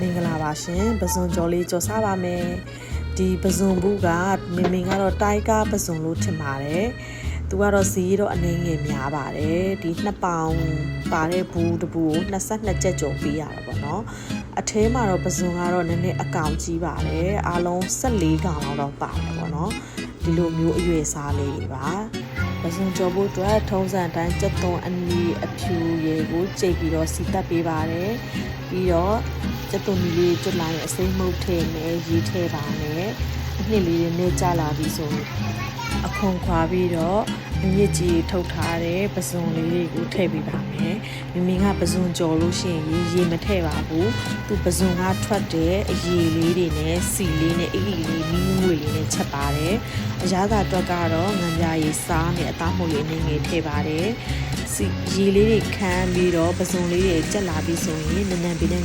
မင်္ဂလာပါရှင်ပဇွန်ကြော်လေးကြော်စားပါမယ်ဒီပဇွန်ဘူးကမင်မင်ကတော့တိုက်ကားပဇွန်လို့ထင်ပါတယ်သူကတော့ဈေးတော့အနည်းငယ်များပါတယ်ဒီ2ပေါင်ပါတဲ့ဘူးတစ်ဘူးကို22ကျပ်ကျော်ပေးရတာပေါ့နော်အထဲမှာတော့ပဇွန်ကတော့နည်းနည်းအကောင်ကြီးပါတယ်အားလုံး14ကောင်လောက်တော့ပါတယ်ပေါ့နော်ဒီလိုမျိုးအရွယ်စားလေးတွေပါပဇွန်ကြော်ဖို့အတွက်ထုံးစံအတိုင်းကြက်သွန်အနီအဖြူရေ ကိုကြိတ်ပြီးတော့စီတက်ပေးပါတယ်ပြီးတော့ကျက်သွန်မီလေးကျွတ်လာရင်အစိမ်းမုတ်ထည့်မယ်ရေးထည့်ပါမယ်အနှစ်လေးတွေနဲ့ကြာလာပြီဆိုအခွန်ခွာပြီးတော့အညစ်ကြီးထုတ်ထားတဲ့ပဇွန်လေးတွေကိုထည့်ပေးပါမယ်မမင်းကပဇွန်ကြော်လို့ရှိရင်ရေရေမထည့်ပါဘူးသူပဇွန်ကထွက်တဲ့အရည်လေးတွေနဲ့စီလေးနဲ့အိတ်လေးမီးငွေလေးနဲ့ချက်ပါတယ်အရသာအတွက်ကတော့ငံပြားရည်စားနဲ့အသားမှုလေးနည်းငယ်ထည့်ပါတယ်စီ ရေလေးတွေခမ်းပြီးတော့ပဇွန်လေးတွေကြက်လာပြီးဆိုရင်နန်းနန်းပင်နဲ့